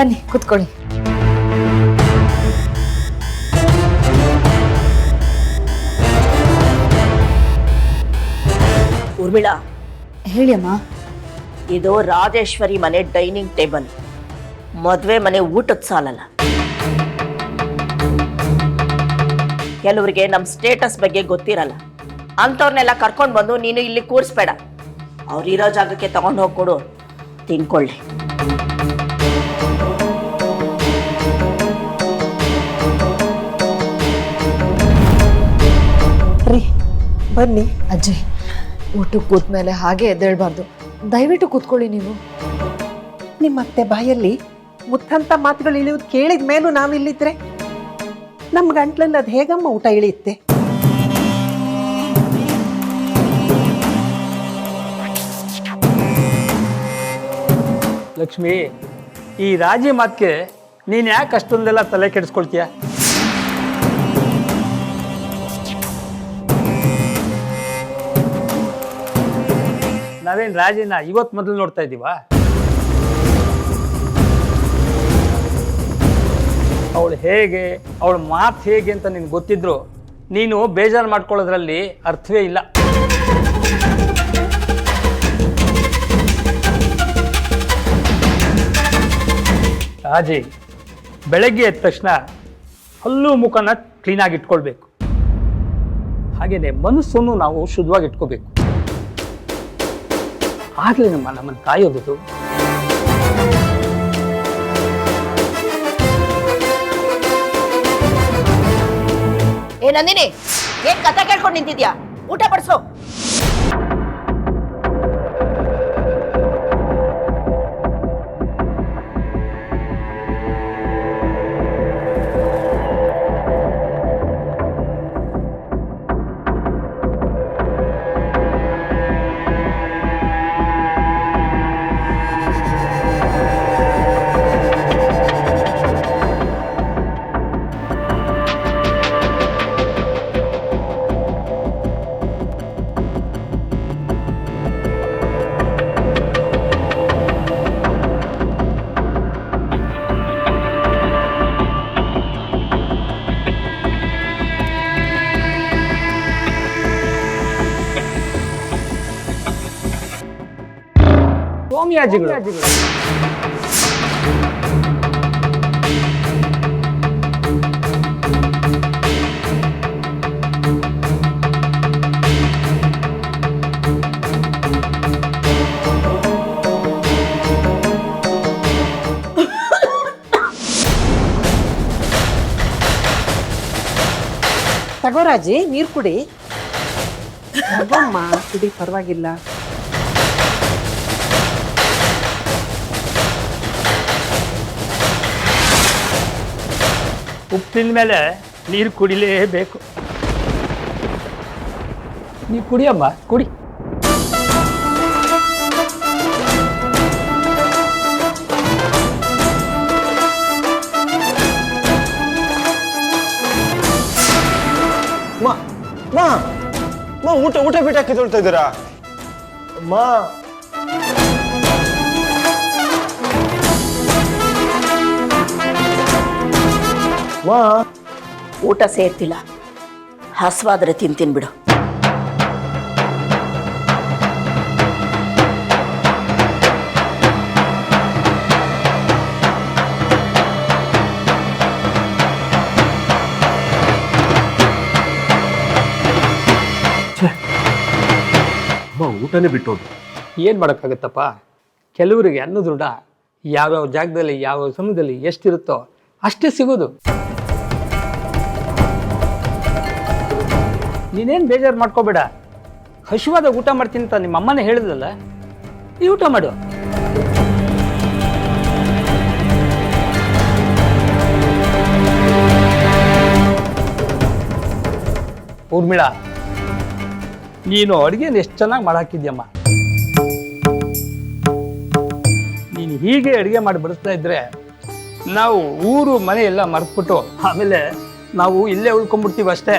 ಬನ್ನಿ ಕುತ್ಕೊಳ್ಳಿ. ಉರ್ಮಿಳಾ ಹೇಳಿ ಅಮ್ಮ. ಇದು ರಾಜೇಶ್ವರಿ ಮನೆ ಡೈನಿಂಗ್ ಟೇಬಲ್. ಮದುವೆ ಮನೆ ಊಟದ ಸಾಲಲ್ಲ ಕೆಲವರಿಗೆ ನಮ್ಮ ಸ್ಟೇಟಸ್ ಬಗ್ಗೆ ಗೊತ್ತಿರಲ್ಲ. ಅಂಥವ್ರನ್ನೆಲ್ಲ ಕರ್ಕೊಂಡು ಬಂದು ನೀನು ಇಲ್ಲಿ ಕೂರಿಸ್ಬೇಡ. ಅವ್ರಿರೋ ಜಾಗಕ್ಕೆ ತಗೊಂಡು ಹೋಗ್ಕೊಡು ತಿನ್ಕೊಳ್ಳಿ. ಬನ್ನಿ. ಅಜ್ಜಿ, ಊಟಕ್ಕೆ ಕೂತ್ಮೇಲೆ ಹಾಗೆ ಎದ್ದೇಳ್ಬಾರ್ದು. ದಯವಿಟ್ಟು ಕೂತ್ಕೊಳ್ಳಿ ನೀವು. ನಿಮ್ಮ ಅತ್ತೆ ಬಾಯಲ್ಲಿ ಮುತ್ತಂತ ಮಾತುಗಳು ಇಳಿಯೋದು ಕೇಳಿದ ಮೇಲೂ ನಾವಿಲ್ಲಿದ್ರೆ ನಮ್ಮ ಗಂಟ್ಲಲ್ಲಿ ಅದು ಹೇಗಮ್ಮ ಊಟ ಇಳಿಯುತ್ತೆ? ಲಕ್ಷ್ಮಿ, ಈ ರಾಜಿ ಮಾತಿಗೆ ನೀನು ಯಾಕೆ ಅಷ್ಟೊಂದೆಲ್ಲ ತಲೆ ಕೆಡಿಸ್ಕೊಳ್ತೀಯ? ನಾವೇನು ರಾಜಿನ ಇವತ್ತು ಮೊದಲು ನೋಡ್ತಾ ಇದ್ದೀವಾ ಅವಳು ಹೇಗೆ, ಅವಳ ಮಾತು ಹೇಗೆ ಅಂತ ನಿನ್ಗೆ ಗೊತ್ತಿದ್ರು ನೀನು ಬೇಜಾರು ಮಾಡ್ಕೊಳ್ಳೋದ್ರಲ್ಲಿ ಅರ್ಥವೇ ಇಲ್ಲ. ರಾಜಿ, ಬೆಳಗ್ಗೆ ಎದ್ದ ತಕ್ಷಣ ಹಲ್ಲು ಮುಖನ ಕ್ಲೀನಾಗಿ ಇಟ್ಕೊಳ್ಬೇಕು. ಹಾಗೆಯೇ ಮನಸ್ಸನ್ನು ನಾವು ಶುದ್ಧವಾಗಿ ಇಟ್ಕೋಬೇಕು. ಆಗಲೇ ನಮ್ಮ ನಮ್ಮನ್ನು ಕಾಯೋದು. ಏ ನಂದಿನಿ ಏನ್ ಕಥೆ ಕೇಳ್ಕೊಂಡು ನಿಂತಿದ್ಯಾ? ಊಟ ಬಡಿಸು. ಸೋಮ್ಯಾಜಿಗಳು. ತಗೋರಾಜಿ ನೀರು ಕುಡಿ. ತಗೋಮ್ಮ ಕುಡಿ ಪರವಾಗಿಲ್ಲ. ಉಪ್ಪು ತಿಂದ ಮೇಲೆ ನೀರು ಕುಡಿಲೇಬೇಕು. ನೀವು ಕುಡಿಯಮ್ಮ ಕುಡಿ. ಮಾ ಮಾ ಮಾ ಊಟ ಊಟ ಬಿಟ್ಟಾಕಿ ತೊಳ್ತಾ ಇದ್ದೀರಾ? ಮಾ ಮಾ ಊಟ ಸೇರ್ತಿಲ್ಲ. ಹಸ್ವಾದ್ರೆ ತಿಂತೀನಿ ಬಿಡು. ಊಟನೇ ಬಿಟ್ಟೋದು ಏನು ಮಾಡೋಕ್ಕಾಗತ್ತಪ್ಪ? ಕೆಲವರಿಗೆ ಅನ್ನದ ಋಣ ಯಾವ್ಯಾವ ಜಾಗದಲ್ಲಿ ಯಾವ ಸಮಯದಲ್ಲಿ ಎಷ್ಟಿರುತ್ತೋ ಅಷ್ಟೇ ಸಿಗೋದು. ನೀನೇನು ಬೇಜಾರು ಮಾಡ್ಕೋಬೇಡ. ಹಸಿವಾದ ಊಟ ಮಾಡ್ತೀನಿ ಅಂತ ನಿಮ್ಮ ಅಮ್ಮನೇ ಹೇಳಿದಲ್ಲ ಈ ಊಟ ಮಾಡು. ಊರ್ಮಿಳಾ, ನೀನು ಅಡುಗೆನ ಎಷ್ಟು ಚೆನ್ನಾಗಿ ಮಾಡಾಕಿದ್ಯಮ್ಮ. ನೀನು ಹೀಗೆ ಅಡುಗೆ ಮಾಡಿ ಬಡಿಸ್ತಾ ಇದ್ರೆ ನಾವು ಊರು ಮನೆ ಎಲ್ಲ ಮರೆತ್ಬಿಟ್ಟು, ಆಮೇಲೆ ನಾವು ಇಲ್ಲೇ ಉಳ್ಕೊಂಡ್ಬಿಡ್ತೀವಿ ಅಷ್ಟೇ.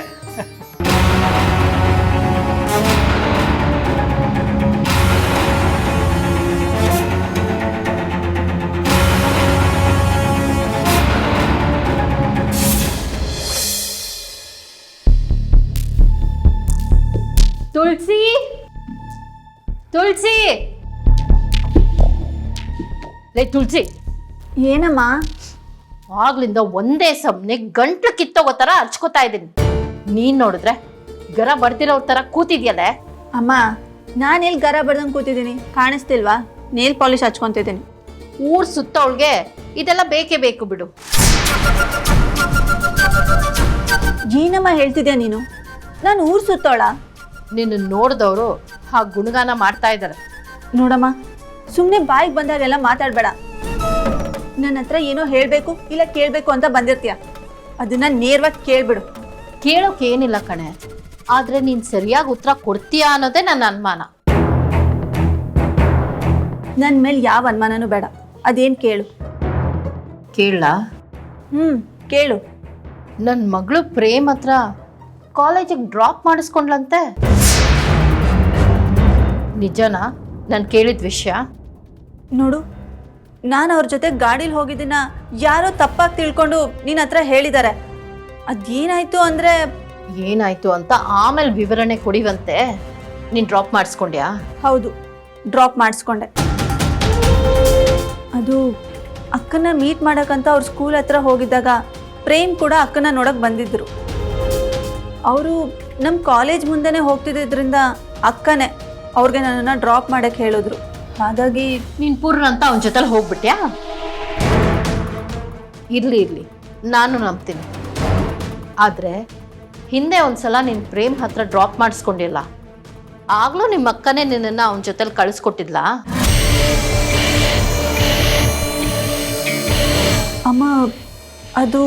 ತುಳಸಿ! ಲೇ ತುಳಸಿ! ಏನಮ್ಮ? ಆಗ್ಲಿಂದ ಒಂದೇ ಸಮನೆ ಗಂಟ್ಲು ಕಿತ್ತೋಗೋ ಥರ ಹಚ್ಕೋತಾ ಇದ್ದೀನಿ. ನೀನ್ ನೋಡಿದ್ರೆ ಗರ ಬರ್ದಿರೋ ಥರ ಕೂತಿದ್ಯಲ್ಲೇ? ಅಮ್ಮ ನಾನು ಎಲ್ಲಿ ಗರ ಬಡ್ದಂಗೆ ಕೂತಿದ್ದೀನಿ? ಕಾಣಿಸ್ತಿಲ್ವಾ? ನೇಲ್ ಪಾಲಿಶ್ ಹಚ್ಕೊತಿದ್ದೀನಿ. ಊರ್ ಸುತ್ತವಳ್ಗೆ ಇದೆಲ್ಲ ಬೇಕೇ ಬೇಕು ಬಿಡು. ಏನಮ್ಮ ಹೇಳ್ತಿದ್ಯಾ ನೀನು? ನಾನು ಊರು ಸುತ್ತೋಳ. ನಿನ್ನ ನೋಡಿದವರು ಆ ಗುಣಗಾನ ಮಾಡ್ತಾ ಇದ್ದಾರೆ. ನೋಡಮ್ಮ ಸುಮ್ಮನೆ ಬಾಯಿಗೆ ಬಂದಾಗೆಲ್ಲ ಮಾತಾಡಬೇಡ. ನನ್ನ ಹತ್ರ ಏನೋ ಹೇಳಬೇಕು ಇಲ್ಲ ಕೇಳಬೇಕು ಅಂತ ಬಂದಿರ್ತೀಯ. ಅದನ್ನ ನೇರವಾಗಿ ಕೇಳ್ಬಿಡು. ಕೇಳೋಕೆ ಏನಿಲ್ಲ ಕಣೆ. ಆದ್ರೆ ನೀನ್ ಸರಿಯಾಗಿ ಉತ್ತರ ಕೊಡ್ತೀಯ ಅನ್ನೋದೇ ನನ್ನ ಅನುಮಾನ. ನನ್ನ ಮೇಲೆ ಯಾವ ಅನುಮಾನನೂ ಬೇಡ. ಅದೇನು ಕೇಳು. ಕೇಳ ಹ್ಞೂ ಕೇಳು. ನನ್ನ ಮಗಳು ಪ್ರೇಮ್ ಹತ್ರ ಕಾಲೇಜಿಗೆ ಡ್ರಾಪ್ ಮಾಡಿಸ್ಕೊಂಡ್ಲಂತೆ ನಿಜನಾ? ನಾನು ಕೇಳಿದ ವಿಷಯ. ನೋಡು ನಾನು ಅವ್ರ ಜೊತೆ ಗಾಡೀಲಿ ಹೋಗಿದ್ದನ್ನ ಯಾರೋ ತಪ್ಪಾಗಿ ತಿಳ್ಕೊಂಡು ನಿನ್ನ ಹತ್ರ ಹೇಳಿದ್ದಾರೆ ಅದೇನಾಯ್ತು ಅಂದರೆ ಏನಾಯ್ತು ಅಂತ ಆಮೇಲೆ ವಿವರಣೆ ಕೊಡಿವಂತೆ. ನೀನು ಡ್ರಾಪ್ ಮಾಡಿಸ್ಕೊಂಡ್ಯಾ? ಹೌದು ಡ್ರಾಪ್ ಮಾಡಿಸ್ಕೊಂಡೆ. ಅದು ಅಕ್ಕನ ಮೀಟ್ ಮಾಡೋಕ್ಕಂತ ಅವ್ರ ಸ್ಕೂಲ್ ಹತ್ರ ಹೋಗಿದ್ದಾಗ ಪ್ರೇಮ್ ಕೂಡ ಅಕ್ಕನ ನೋಡಕ್ ಬಂದಿದ್ರು. ಅವರು ನಮ್ಮ ಕಾಲೇಜ್ ಮುಂದೆನೇ ಹೋಗ್ತಿದ್ದಿದ್ರಿಂದ ಅಕ್ಕನೇ. ಅವ್ರಿಗೆ ನನ್ನನ್ನು ಡ್ರಾಪ್ ಮಾಡಕ್ಕೆ ಹೇಳಿದ್ರು. ಹಾಗಾಗಿ ನೀನು ಪೂರ್ಣ ಅಂತ ಅವನ ಜೊತೆಲಿ ಹೋಗ್ಬಿಟ್ಯಾ? ಇರ್ಲಿ ಇರ್ಲಿ. ನಾನು ನಂಬ್ತೀನಿ. ಆದರೆ ಹಿಂದೆ ಒಂದ್ಸಲ ನಿನ್ ಪ್ರೇಮ್ ಹತ್ರ ಡ್ರಾಪ್ ಮಾಡಿಸ್ಕೊಂಡಿಲ್ಲ. ಆಗ್ಲೂ ನಿಮ್ಮ ಅಕ್ಕನೇ ನಿನ್ನನ್ನು ಅವನ ಜೊತೆಲಿ ಕಳಿಸ್ಕೊಟ್ಟಿದ್ಲ? ಅಮ್ಮ ಅದು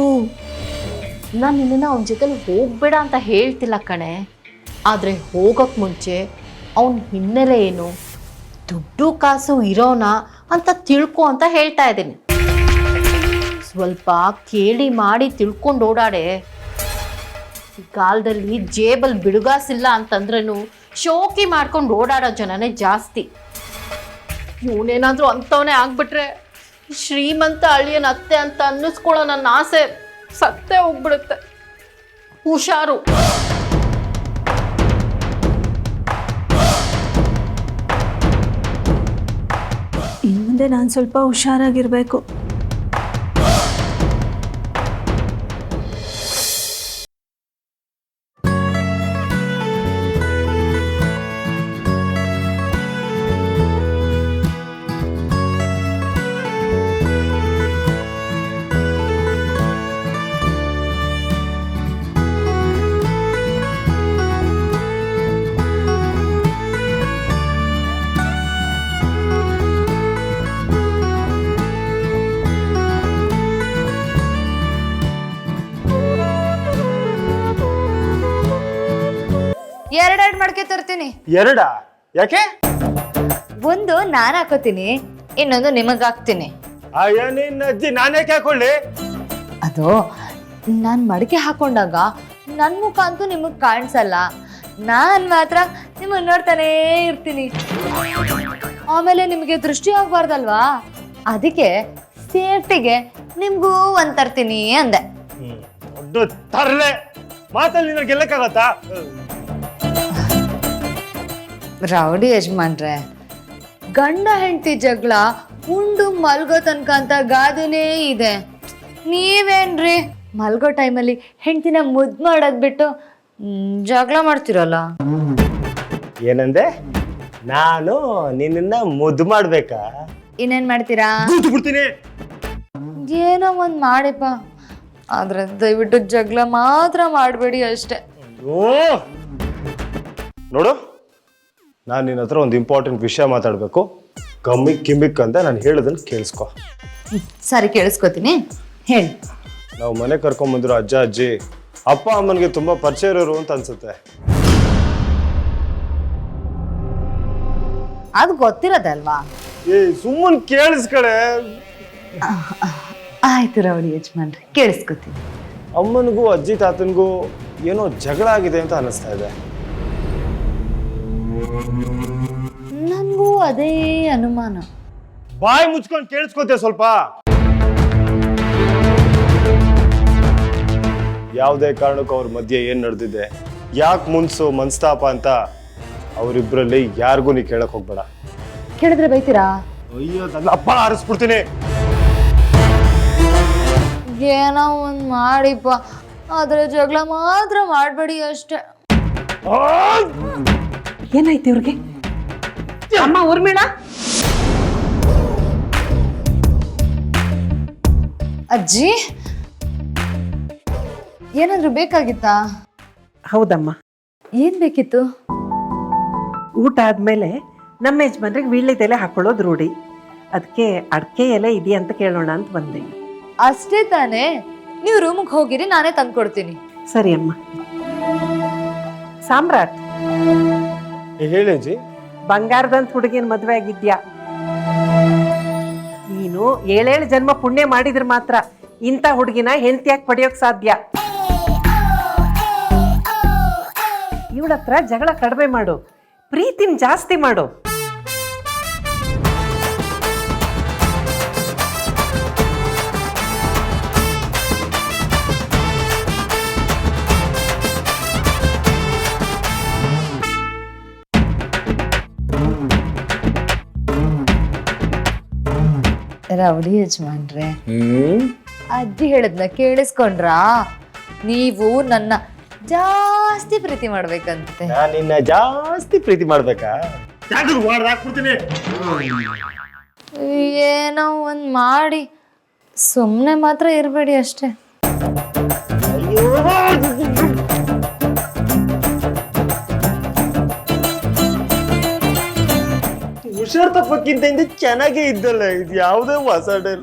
ನಾನು ನಿನ್ನನ್ನು ಅವನ ಜೊತೆಲಿ ಹೋಗ್ಬೇಡ ಅಂತ ಹೇಳ್ತಿಲ್ಲ ಕಣೆ. ಆದ್ರೆ ಹೋಗೋಕ್ಕೆ ಮುಂಚೆ ಅವನ ಹಿನ್ನೆಲೆ ಏನು? ದುಡ್ಡು, ಕಾಸು ಇರೋನ ಅಂತ ತಿಳ್ಕೊ ಅಂತ ಹೇಳ್ತಾ ಇದ್ದೀನಿ. ಸ್ವಲ್ಪ ಕೇಳಿ ಮಾಡಿ ತಿಳ್ಕೊಂಡು ಓಡಾಡೆ. ಈ ಕಾಲದಲ್ಲಿ ಜೇಬಲ್ ಬಿಡುಗಾಸಿಲ್ಲ ಅಂತಂದ್ರೂ ಶೋಕಿ ಮಾಡ್ಕೊಂಡು ಓಡಾಡೋ ಜನನೇ ಜಾಸ್ತಿ. ಇವನೇನಾದ್ರೂ ಅಂಥವನೇ ಆಗ್ಬಿಟ್ರೆ ಶ್ರೀಮಂತ ಅಳಿಯನ ಅತ್ತೆ ಅಂತ ಅನ್ನಿಸ್ಕೊಳ್ಳೋ ನನ್ನ ಆಸೆ ಸತ್ತೇ ಹೋಗ್ಬಿಡುತ್ತೆ. ಹುಷಾರು. ನಾನು ಸ್ವಲ್ಪ ಹುಷಾರಾಗಿರಬೇಕು. ಮಡಕೆ ತರ್ತೀನಿ? ಎರಡ? ಯಾಕೆ? ಒಂದು ನಾನು ಹಾಕೋತೀನಿ. ಇನ್ನೊಂದು ನಿಮಗೆ ಹಾಕ್ತೀನಿ. ಅಯ್ಯೋ ನಿನ್ನ ಅಜ್ಜಿ ನಾನೇ ಹಾಕೊಳ್ಳಿ? ಅದು ನಾನು ಮಡಿಕೆ ಹಾಕೊಂಡಾಗ ನನ್ನ ಮುಖ ಅಂತೂ ನಿಮಗೆ ಕಾಣಿಸಲ್ಲ. ನಾನು ಮಾತ್ರ ನಿಮ್ಮನ್ನು ನೋಡ್ತಾನೇ ಇರ್ತೀನಿ. ಆಮೇಲೆ ನಿಮಗೆ ದೃಷ್ಟಿ ಆಗ್ಬಾರ್ದಲ್ವಾ? ಅದಕ್ಕೆ ಸೇಫ್ಟಿಗೆ ನಿಮಗೂ ಒಂದು ತರ್ತೀನಿ ಅಂದೆ. ದೊಡ್ಡ ತರ್ಲೆ. ಮಾತಲ್ಲಿ ನಿನ್ನ ಗೆಲ್ಲಕ್ಕಾಗತ್ತಾ? ರೌಡಿ ಯಜಮಾನ್ರೆ ಗಂಡ ಹೆಂಡತಿ ಜಗಳ ಉಂಡು ಮಲ್ಗೋ ತನಕ ಅಂತ ಗಾದೆನೇ ಇದೆ. ನೀವೇನ್ರಿ? ಮಲ್ಗೋ ಟೈಮಲ್ಲಿ ಹೆಂಡತಿನ ಮುದ್ದು ಮಾಡೋದ್ ಬಿಟ್ಟು ಮ್, ಜಗಳ ಮಾಡ್ತಿರಲ್ಲ? ಏನಂದೆ? ನಾನು ನಿನ್ನ ಮುದ್ದು ಮಾಡ್ಬೇಕಾ? ಇನ್ನೇನ್ ಮಾಡ್ತೀರಾ? ಕೂತು ಬಿಡ್ತೀನಿ. ಏನೋ ಒಂದ್ ಮಾಡಿಪ್ಪ. ಆದ್ರೆ ದಯವಿಟ್ಟು ಜಗಳ ಮಾತ್ರ ಮಾಡಬೇಡಿ ಅಷ್ಟೇ. ಓ! ನೋಡು. ನಾನು ನಿನ್ನ ಹತ್ರ ಒಂದು ಇಂಪಾರ್ಟೆಂಟ್ ವಿಷಯ ಮಾತಾಡಬೇಕು. ಕಮ್ಮಿ ಕಿಮ್ಮಿಕ್ ಅಂತ ನಾನು ಹೇಳೋದನ್ನ ಕೇಳಿಸ್ಕೊ. ಸರಿ ಕೇಳಿಸ್ಕೊತೀನಿ. ಹೇಳಿ. ನಾವು ಮನೆ ಕರ್ಕೊಂಬಂದಿರೋ ಅಜ್ಜ ಅಜ್ಜಿ ಅಪ್ಪ ಅಮ್ಮನಿಗೆ ತುಂಬಾ ಪರಿಚಯ ಇರೋರು ಅಂತ ಅನ್ಸುತ್ತೆ. ಅದು ಗೊತ್ತಿರೋದಲ್ವಾ? ಏ ಸುಮ್ಮನ್ ಕೇಳಿಸ್ಕಡೆ ಆಯ್ತು ರೌಡಿ ಯಜಮಾನ್ರಿ ಕೇಳಿಸ್ಕೊತೀನಿ. ಅಮ್ಮನಿಗೂ ಅಜ್ಜಿ ತಾತನಿಗೂ ಏನೋ ಜಗಳ ಆಗಿದೆ ಅಂತ ಅನಿಸ್ತಾ ಇದೆ. ನನಗೂ ಅದೇ ಅನುಮಾನ. ಬಾಯಿ ಮುಚ್ಕೊಂಡು ಕೇಳಿಸ್ಕೋತೆ ಸ್ವಲ್ಪ. ಯಾವುದೇ ಕಾರಣಕ್ಕೂ ಅವ್ರ ಮಧ್ಯೆ ಏನು ನಡೆದಿದೆ ಯಾಕೆ ಮುನ್ಸು ಮನಸ್ತಾಪ ಅಂತ ಅವರಿಬ್ಬರಲ್ಲಿ ಯಾರಿಗೂ ನೀ ಕೇಳಕ್ ಹೋಗ್ಬೇಡ. ಕೇಳಿದ್ರೆ ಬೈತೀರಾ? ಅಯ್ಯೋ ನನ್ನ ಅಪ್ಪ ಆರಿಸ್ಬಿಡ್ತೀನಿ. ಏನೋ ಒಂದು ಮಾಡಿಪ್ಪ ಆದ್ರೆ ಜಗಳ ಮಾತ್ರ ಮಾಡಬೇಡಿ ಅಷ್ಟೇ. ಏನಾಯ್ತು ಇವ್ರಿಗೆ? ಅಮ್ಮ ಊರ್ಮಿಳ? ಅಜ್ಜಿ ಏನಾದ್ರೂ ಬೇಕಾಗಿತ್ತಾ? ಹೌದಮ್ಮ. ಏನ್ ಬೇಕಿತ್ತು? ಊಟ ಆದ್ಮೇಲೆ ನಮ್ಮ ಯಜಮಾನ್ರಿಗೆ ವೀಳ್ಯದೆಲೆ ಹಾಕೊಳ್ಳೋದು ರೂಢಿ. ಅದಕ್ಕೆ ಅಡಿಕೆ ಎಲೆ ಇದೆಯಾ ಅಂತ ಕೇಳೋಣ ಅಂತ ಬಂದೆ. ಅಷ್ಟೇ ತಾನೇ? ನೀವು ರೂಮ್ಗೆ ಹೋಗಿರಿ ನಾನೇ ತಂದ್ಕೊಡ್ತೀನಿ. ಸರಿ ಅಮ್ಮ. ಸಾಮ್ರಾಟ್. ಹೇಳಿ ಅಜ್ಜಿ ಬಂಗಾರದಂತ ಹುಡುಗಿನ ಮದುವೆ ಆಗಿದ್ಯಾ? ನೀನು ಏಳೇಳು ಜನ್ಮ ಪುಣ್ಯ ಮಾಡಿದ್ರೆ ಮಾತ್ರ ಇಂಥ ಹುಡುಗಿನ ಹೆಂಡತಿಯಾಗಿ ಪಡೆಯೋಕ್ ಸಾಧ್ಯ. ಇವಳ ಹತ್ರ ಜಗಳ ಕಡಿಮೆ ಮಾಡು, ಪ್ರೀತಿನ ಜಾಸ್ತಿ ಮಾಡು. ರವಳಿ ಯಜಮಾನ್ರೆ. ಅಜ್ಜಿ ಹೇಳದ್ನ ಕೇಳಿಸ್ಕೊಂಡ್ರಾ? ನೀವು ನನ್ನ ಜಾಸ್ತಿ ಪ್ರೀತಿ ಮಾಡ್ಬೇಕಂತೆ. ನಾನು ನಿನ್ನ ಜಾಸ್ತಿ ಪ್ರೀತಿ ಮಾಡ್ಬೇಕಾ? ಹಾಕ್ಬಿಡ್ತೀನಿ? ಏನೋ ಒಂದ್ ಮಾಡಿ. ಸುಮ್ನೆ ಮಾತ್ರ ಇರಬೇಡಿ ಅಷ್ಟೇ. ಹುಷಾರ್ ತಪ್ಪಕ್ಕಿಂತ ಹಿಂದೆ ಚೆನ್ನಾಗೇ ಇದ್ದಲ್ಲ ಇದು ಯಾವುದೇ ಹೊಸಡಲ್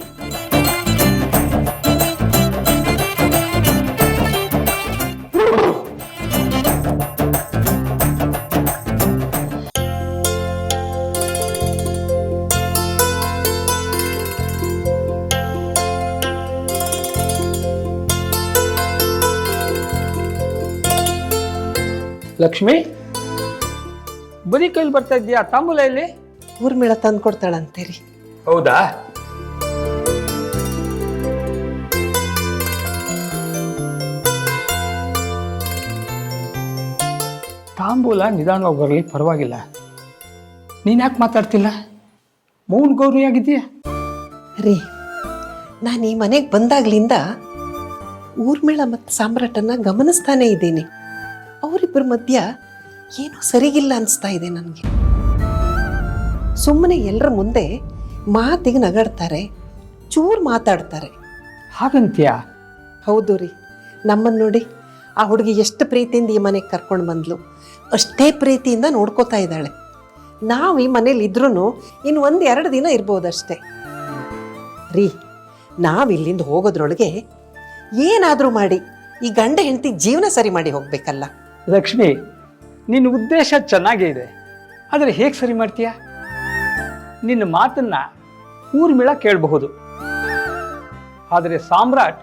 ಲಕ್ಷ್ಮಿ ಬರೀ ಕೈಲಿ ಬರ್ತಾ ಇದೆಯಾ ತಾಂಬೂಲ ಇಲ್ಲಿ ಊರ್ಮಿಳ ತಂದು ರೀ ಹೌದಾ? ತಾಂಬೂಲ ನಿಧಾನವಾಗಿ ಬರಲಿ ಪರವಾಗಿಲ್ಲ. ನೀನು ಯಾಕೆ ಮಾತಾಡ್ತಿಲ್ಲ? ಮೌನ್ ಗೌರಿ ಆಗಿದೆಯಾ ರೀ ನಾನು ಈ ಮನೆಗೆ ಬಂದಾಗ್ಲಿಂದ ಊರ್ಮಿಳ ಮತ್ತು ಸಾಮ್ರಾಟನ ಗಮನಿಸ್ತಾನೇ ಇದ್ದೀನಿ. ಅವರಿಬ್ಬರ ಮಧ್ಯ ಏನೋ ಸರಿಗಿಲ್ಲ ಅನಿಸ್ತಾ ಇದೆ ನನಗೆ. ಸುಮ್ಮನೆ ಎಲ್ಲರ ಮುಂದೆ ಮಾತಿಗೆ ನಗಾಡ್ತಾರೆ ಚೂರು ಮಾತಾಡ್ತಾರೆ. ಹಾಗಂತ್ಯಾ? ಹೌದು ರೀ. ನಮ್ಮನ್ನು ನೋಡಿ ಆ ಹುಡುಗಿ ಎಷ್ಟು ಪ್ರೀತಿಯಿಂದ ಈ ಮನೆಗೆ ಕರ್ಕೊಂಡು ಬಂದ್ಲು. ಅಷ್ಟೇ ಪ್ರೀತಿಯಿಂದ ನೋಡ್ಕೋತಾ ಇದ್ದಾಳೆ. ನಾವು ಈ ಮನೇಲಿ ಇದ್ರೂ ಇನ್ನು ಒಂದು ಎರಡು ದಿನ ಇರ್ಬೋದಷ್ಟೇ. ರೀ ನಾವು ಇಲ್ಲಿಂದ ಹೋಗೋದ್ರೊಳಗೆ ಏನಾದರೂ ಮಾಡಿ ಈ ಗಂಡ ಹೆಂಡತಿ ಜೀವನ ಸರಿ ಮಾಡಿ ಹೋಗ್ಬೇಕಲ್ಲ. ಲಕ್ಷ್ಮಿ ನಿನ್ನ ಉದ್ದೇಶ ಚೆನ್ನಾಗೇ ಇದೆ. ಆದರೆ ಹೇಗೆ ಸರಿ ಮಾಡ್ತೀಯಾ? ನಿನ್ನ ಮಾತನ್ನ ಊರ್ಮಿಳ ಕೇಳಬಹುದು. ಆದರೆ ಸಾಮ್ರಾಟ್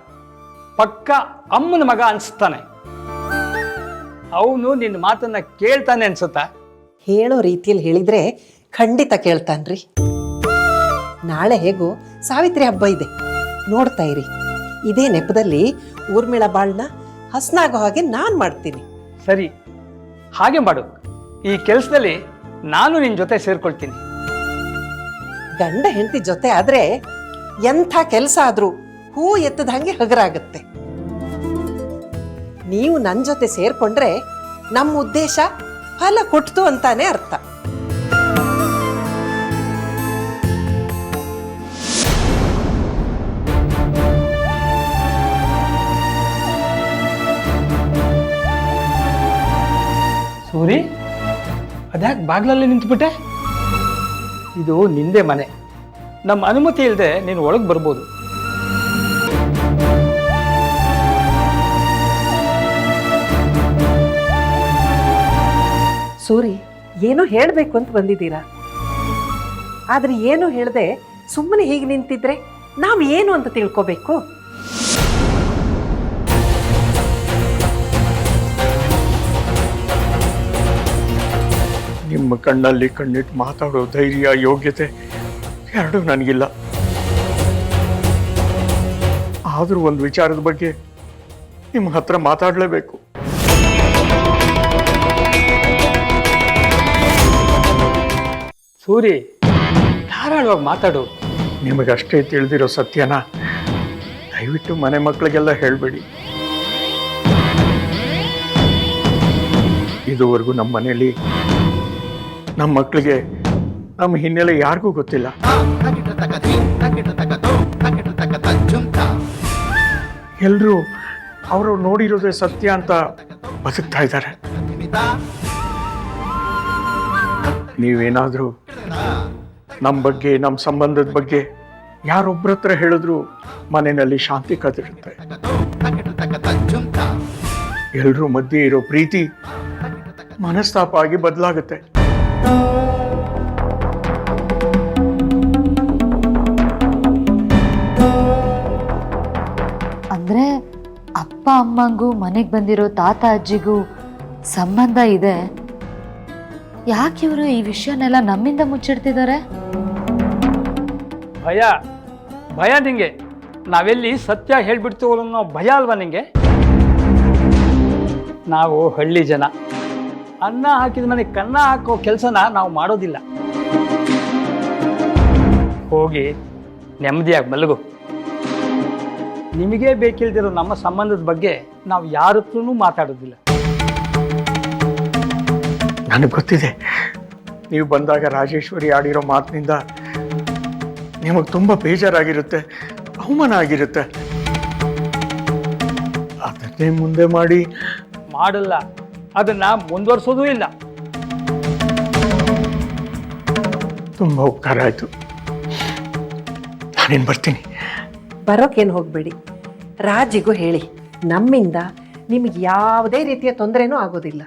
ಪಕ್ಕ ಅಮ್ಮನ ಮಗ ಅನ್ಸ್ತಾನೆ. ಅವನು ನಿನ್ನ ಮಾತನ್ನ ಕೇಳ್ತಾನೆ ಅನ್ಸುತ್ತಾ? ಹೇಳೋ ರೀತಿಯಲ್ಲಿ ಹೇಳಿದ್ರೆ ಖಂಡಿತ ಕೇಳ್ತಾನ್ರಿ. ನಾಳೆ ಹೇಗೋ ಸಾವಿತ್ರಿ ಹಬ್ಬ ಇದೆ. ನೋಡ್ತಾ ಇರಿ. ಇದೇ ನೆಪದಲ್ಲಿ ಊರ್ಮಿಳ ಬಾಳ್ನ ಹಸ್ನಾಗೋ ಹಾಗೆ ನಾನು ಮಾಡ್ತೀನಿ. ಸರಿ ಹಾಗೆ ಮಾಡು. ಈ ಕೆಲಸದಲ್ಲಿ ನಾನು ನಿನ್ನ ಜೊತೆ ಸೇರ್ಕೊಳ್ತೀನಿ. ಗಂಡ ಹೆಂಡತಿ ಜೊತೆ ಆದ್ರೆ ಎಂಥ ಕೆಲಸ ಆದ್ರೂ ಹೂ ಎತ್ತದ ಹಂಗೆ ಹಗರಾಗುತ್ತೆ. ನೀವು ನನ್ನ ಜೊತೆ ಸೇರ್ಕೊಂಡ್ರೆ ನಮ್ಮ ಉದ್ದೇಶ ಫಲ ಕೊಡ್ತು ಅಂತಾನೆ ಅರ್ಥ. ಸೂರಿ, ಅದ್ಯಾಕೆ ಬಾಗ್ಲಲ್ಲಿ ನಿಂತ್ಬಿಟ್ಟೆ? ಇದು ನಿಂದೆ ಮನೆ. ನಮ್ಮ ಅನುಮತಿ ಇಲ್ಲದೆ ನೀನು ಒಳಗೆ ಬರ್ಬೋದು. ಸೂರಿ, ಏನೋ ಹೇಳಬೇಕು ಅಂತ ಬಂದಿದ್ದೀರಾ? ಆದರೆ ಏನು ಹೇಳದೆ ಸುಮ್ಮನೆ ಹೀಗೆ ನಿಂತಿದ್ರೆ ನಾವು ಏನು ಅಂತ ತಿಳ್ಕೋಬೇಕು? ನಿಮ್ಮ ಕಣ್ಣಲ್ಲಿ ಕಣ್ಣಿಟ್ಟು ಮಾತಾಡೋ ಧೈರ್ಯ ಯೋಗ್ಯತೆ ಎರಡೂ ನನಗಿಲ್ಲ. ಆದರೂ ಒಂದು ವಿಚಾರದ ಬಗ್ಗೆ ನಿಮ್ಮ ಹತ್ರ ಮಾತಾಡಲೇಬೇಕು. ಸೂರಿ ಧಾರಾಳವಾಗಿ ಮಾತಾಡು. ನಿಮಗಷ್ಟೇ ತಿಳಿದಿರೋ ಸತ್ಯನ ದಯವಿಟ್ಟು ಮನೆ ಮಕ್ಕಳಿಗೆಲ್ಲ ಹೇಳಬೇಡಿ. ಇದುವರೆಗೂ ನಮ್ಮ ಮನೆಯಲ್ಲಿ ನಮ್ಮ ಮಕ್ಕಳಿಗೆ ನಮ್ಮ ಹಿನ್ನೆಲೆ ಯಾರಿಗೂ ಗೊತ್ತಿಲ್ಲ. ಎಲ್ಲರೂ ಅವರು ನೋಡಿರೋದೇ ಸತ್ಯ ಅಂತ ಬದುಕ್ತಾ ಇದ್ದಾರೆ. ನೀವೇನಾದರೂ ನಮ್ಮ ಬಗ್ಗೆ, ನಮ್ಮ ಸಂಬಂಧದ ಬಗ್ಗೆ ಯಾರೊಬ್ಬರ ಹತ್ರ ಹೇಳಿದ್ರು ಮನೆಯಲ್ಲಿ ಶಾಂತಿ ಕದಿರುತ್ತೆ ಎಲ್ಲರೂ ಮಧ್ಯೆ ಇರೋ ಪ್ರೀತಿ ಮನಸ್ತಾಪ ಆಗಿ ಬದಲಾಗುತ್ತೆ. ಅಂದ್ರೆ ಅಪ್ಪ ಅಮ್ಮಂಗೂ ಮನೆಗೆ ಬಂದಿರೋ ತಾತ ಅಜ್ಜಿಗೂ ಸಂಬಂಧ ಇದೆ? ಯಾಕೆ ಇವರು ಈ ವಿಷಯನೆಲ್ಲ ನಮ್ಮಿಂದ ಮುಚ್ಚಿಡ್ತಿದ್ದಾರೆ? ಭಯ. ಭಯ ನಿಂಗೆ. ನಾವೆಲ್ಲಿ ಸತ್ಯ ಹೇಳ್ಬಿಡ್ತೀವಲ್ಲ ಅನ್ನೋ ಭಯ ಅಲ್ವಾ ನಿಂಗೆ? ನಾವು ಹಳ್ಳಿ ಜನ. ಅನ್ನ ಹಾಕಿದ ಮನೆಗೆ ಕನ್ನ ಹಾಕೋ ಕೆಲಸನ ನಾವು ಮಾಡೋದಿಲ್ಲ. ಹೋಗಿ ನೆಮ್ಮದಿಯಾಗಿ ಮಲಗು. ನಿಮಗೆ ಬೇಕಿಲ್ದಿರೋ ನಮ್ಮ ಸಂಬಂಧದ ಬಗ್ಗೆ ನಾವು ಯಾರ ಹತ್ರನೂ ಮಾತಾಡೋದಿಲ್ಲ. ನನಗೆ ಗೊತ್ತಿದೆ ನೀವು ಬಂದಾಗ ರಾಜೇಶ್ವರಿ ಆಡಿರೋ ಮಾತಿನಿಂದ ನಿಮಗೆ ತುಂಬ ಬೇಜಾರಾಗಿರುತ್ತೆ ಅವಮಾನ ಆಗಿರುತ್ತೆ. ಅದನ್ನೇ ಮುಂದೆ ಮಾಡಿ. ಮಾಡಲ್ಲ. ಅದನ್ನ ಮುಂದುವರ್ಸೋದೂ ಇಲ್ಲ. ತುಂಬ ಉಪಕಾರ ಆಯಿತು. ನಾನೇನು ಬರ್ತೀನಿ. ಬರೋಕೇನು ಹೋಗಬೇಡಿ. ರಾಜಿಗೂ ಹೇಳಿ ನಮ್ಮಿಂದ ನಿಮಗೆ ಯಾವುದೇ ರೀತಿಯ ತೊಂದರೆನೂ ಆಗೋದಿಲ್ಲ.